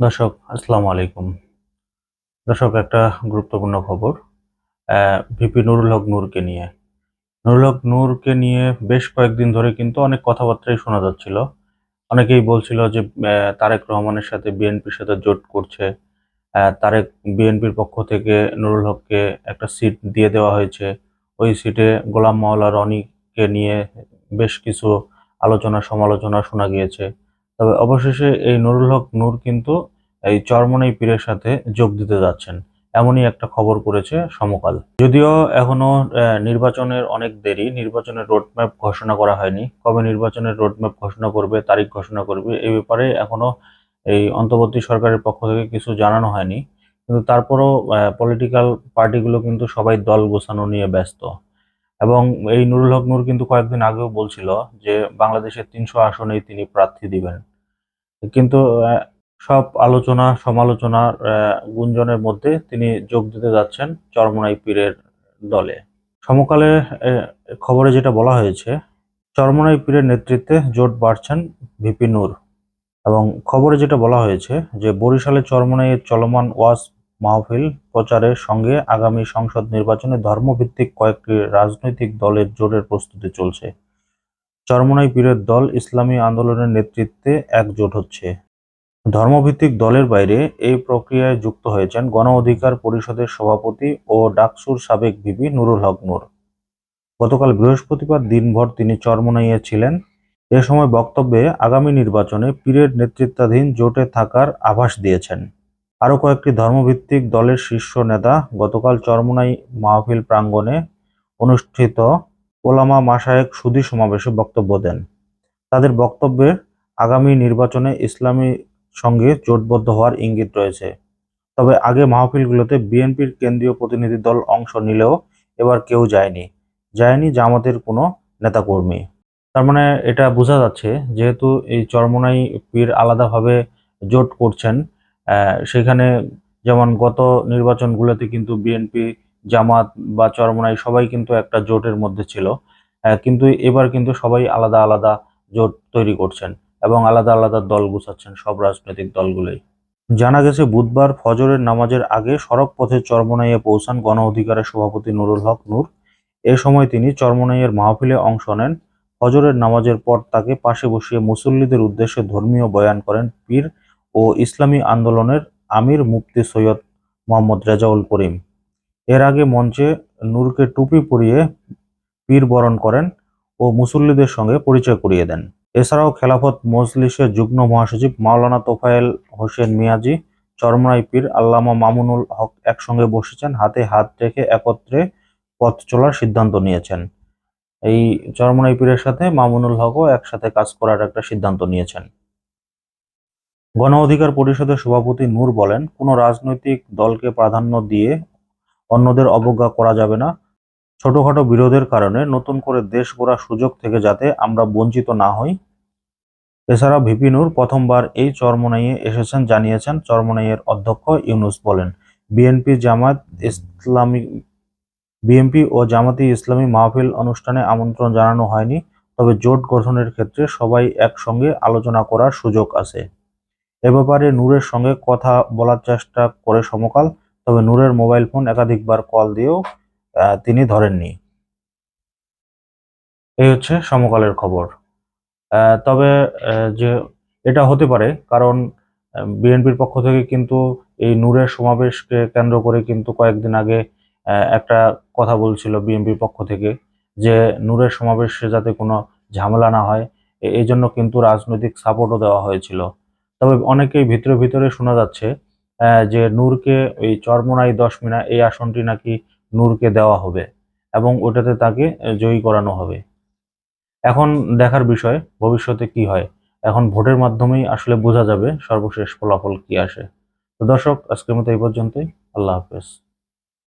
দর্শক, আসসালামু আলাইকুম। দর্শক, একটা গুরুত্বপূর্ণ খবর। ভিপি নুরুল হক নূরকে নিয়ে। নুরুল হক নূরকে নিয়ে বেশ কয়েকদিন ধরে কিন্তু অনেক কথাবার্তাই শোনা যাচ্ছিল। অনেকেই বলছিল যে তারেক রহমানের সাথে বিএনপির সাথে জোট করছে। তারেক বিএনপির পক্ষ থেকে নুরুল হককে একটা সিট দিয়ে দেওয়া হয়েছে। ওই সিটে গোলাম মাওলা রনিকে নিয়ে বেশ কিছু আলোচনা সমালোচনা শোনা গিয়েছে। তবে অবশেষে এই নুরুল হক নূর কিন্তু এই চরমনাই পীরের সাথে যোগ দিতে যাচ্ছেন। এমনই একটা খবর করেছে সমকাল। যদিও এখনও নির্বাচনের অনেক দেরি, নির্বাচনের রোডম্যাপ ঘোষণা করা হয়নি। কবে নির্বাচনের রোডম্যাপ ঘোষণা করবে, তারিখ ঘোষণা করবে এই ব্যাপারে এখনও এই অন্তর্বর্তী সরকারের পক্ষ থেকে কিছু জানানো হয়নি। কিন্তু তারপরও পলিটিক্যাল পার্টিগুলো কিন্তু সবাই দল গোছানো নিয়ে ব্যস্ত। এবং এই নুরুল হক নূর কিন্তু কয়েকদিন আগেও বলছিল যে বাংলাদেশের তিনশো আসনেই তিনি প্রার্থী দিবেন। কিন্তু সব আলোচনা, সমালোচনার গুঞ্জনের মধ্যে তিনি যোগ দিতে যাচ্ছেন চরমনাই পীরের দলে। সমকালে খবরে যেটা বলা হয়েছে, চরমনাই পীরের নেতৃত্বে জোট বাড়ছেন ভিপি নূর। এবং খবরে যেটা বলা হয়েছে যে বরিশালে চরমনাইয়ের চলমান ওয়াজ মাহফিল প্রচারের সঙ্গে আগামী সংসদ নির্বাচনে ধর্মভিত্তিক কয়েকটি রাজনৈতিক দলের জোটের প্রস্তুতি চলছে। চরমনাই পীরের দল ইসলামী আন্দোলনের নেতৃত্বে একজোট হচ্ছে। ধর্মভিত্তিক দলের বাইরে এই প্রক্রিয়ায় যুক্ত হয়েছেন গণ অধিকার পরিষদের সভাপতি ও ডাকসুর সাবেক ভিপি নুরুল হক নূর। গতকাল বৃহস্পতিবার দিনভর তিনি চরমনাইয়ে ছিলেন। এ সময় বক্তব্যে আগামী নির্বাচনে পীরের নেতৃত্বাধীন জোটে থাকার আভাস দিয়েছেন। আরও কয়েকটি ধর্মভিত্তিক দলের শীর্ষ নেতা গতকাল চরমনাই মাহফিল প্রাঙ্গণে অনুষ্ঠিত ওলামা মাসায়েক সুদী সমাবেশে বক্তব্য দেন। তাদের বক্তব্যে আগামী নির্বাচনে ইসলামী সঙ্গে জোটবদ্ধ হওয়ার ইঙ্গিত রয়েছে। তবে আগে মাহফিলগুলোতে বিএনপির কেন্দ্রীয় প্রতিনিধি দল অংশ নিলেও এবার কেউ যায়নি যায়নি জামাতের কোনো নেতাকর্মী। তার মানে এটা বোঝা যাচ্ছে, যেহেতু এই চরমোনাই পীর আলাদাভাবে জোট করছেন সেখানে যেমন গত নির্বাচনগুলোতে কিন্তু বিএনপি জামাত বা চরমনাই সবাই কিন্তু একটা জোটের মধ্যে ছিল। কিন্তু এবার কিন্তু সবাই আলাদা আলাদা জোট তৈরি করছেন এবং আলাদা আলাদা দল গুছাচ্ছেন সব রাজনৈতিক দলগুলোই। জানা গেছে, বুধবার ফজরের নামাজের আগে সড়ক পথে চরমনাইয়ে পৌঁছান গণ অধিকারের সভাপতি নুরুল হক নূর। এ সময় তিনি চরমনাইয়ের মাহফিলে অংশ নেন। ফজরের নামাজের পর তাকে পাশে বসিয়ে মুসল্লিদের উদ্দেশ্যে ধর্মীয় বয়ান করেন পীর ও ইসলামী আন্দোলনের আমির মুফতি সৈয়দ মোহাম্মদ রেজাউল করিম। এর আগে মঞ্চে নূরকে টুপি পরিয়ে পীর বরণ করেন ও মুসল্লিদের সঙ্গে পরিচয় করিয়ে দেন। এছাড়াও খেলাফত মজলিসের যুগ্ম মহাসচিব মাওলানা তোফায়েল হোসেন মিয়াজি চরমরাই পীর আল্লামা মামুনুল হক একসঙ্গে বসেছেন, হাতে হাত রেখে একত্রে পথ চলার সিদ্ধান্ত নিয়েছেন। এই চরমরাই পীরের সাথে মামুনুল হকও একসাথে কাজ করার একটা সিদ্ধান্ত নিয়েছেন। গণ অধিকার পরিষদের সভাপতি নূর বলেন, কোনো রাজনৈতিক দলকে প্রাধান্য দিয়ে অন্যদের অবজ্ঞা করা যাবে না। ছোটখাটো বিরোধের কারণে নতুন করে দেশ গড়ার সুযোগ থেকে যাতে আমরা বঞ্চিত না হই। এছাড়া ভিপি নূর প্রথমবার এই চরমনাইয়ে এসেছেন, জানিয়েছেন চরমনাইয়ের অধ্যক্ষ ইউনুস বলেন, বিএনপি জামাত ইসলামী, বিএনপি ও জামাতি ইসলামী মাহফিল অনুষ্ঠানে আমন্ত্রণ জানানো হয়নি, তবে জোট গঠনের ক্ষেত্রে সবাই একসঙ্গে আলোচনা করার সুযোগ আছে। এ ব্যাপারে নূরের সঙ্গে কথা বলার চেষ্টা করে সমকাল, তবে নূরের মোবাইল ফোন একাধিকবার কল দিয়েও তিনি ধরেননি। এই হচ্ছে সমকালের খবর। তবে যে এটা হতে পারে, কারণ বিএনপির পক্ষ থেকে কিন্তু এই নূরের সমাবেশকে কেন্দ্র করে কিন্তু কয়েকদিন আগে একটা কথা বলছিল বিএনপির পক্ষ থেকে, যে নূরের সমাবেশে যাতে কোনো ঝামেলা না হয় এই জন্য কিন্তু রাজনৈতিক সাপোর্টও দেওয়া হয়েছিল। তবে অনেকেই ভিতরে ভিতরে শোনা যাচ্ছে যে নূরকে ওই চরমোনাই দশ মিনা এই আসনটি নাকি নূরকে দেওয়া হবে এবং ওটাতে তাকে জয়ী করানো হবে। এখন দেখার বিষয়, ভবিষ্যতে কি হয়? এখন ভোটের মাধ্যমেই আসলে বোঝা যাবে সর্বশেষ ফলাফল কি আসে। তো দর্শক, আজকের মতো এই পর্যন্তই। আল্লাহ হাফেজ।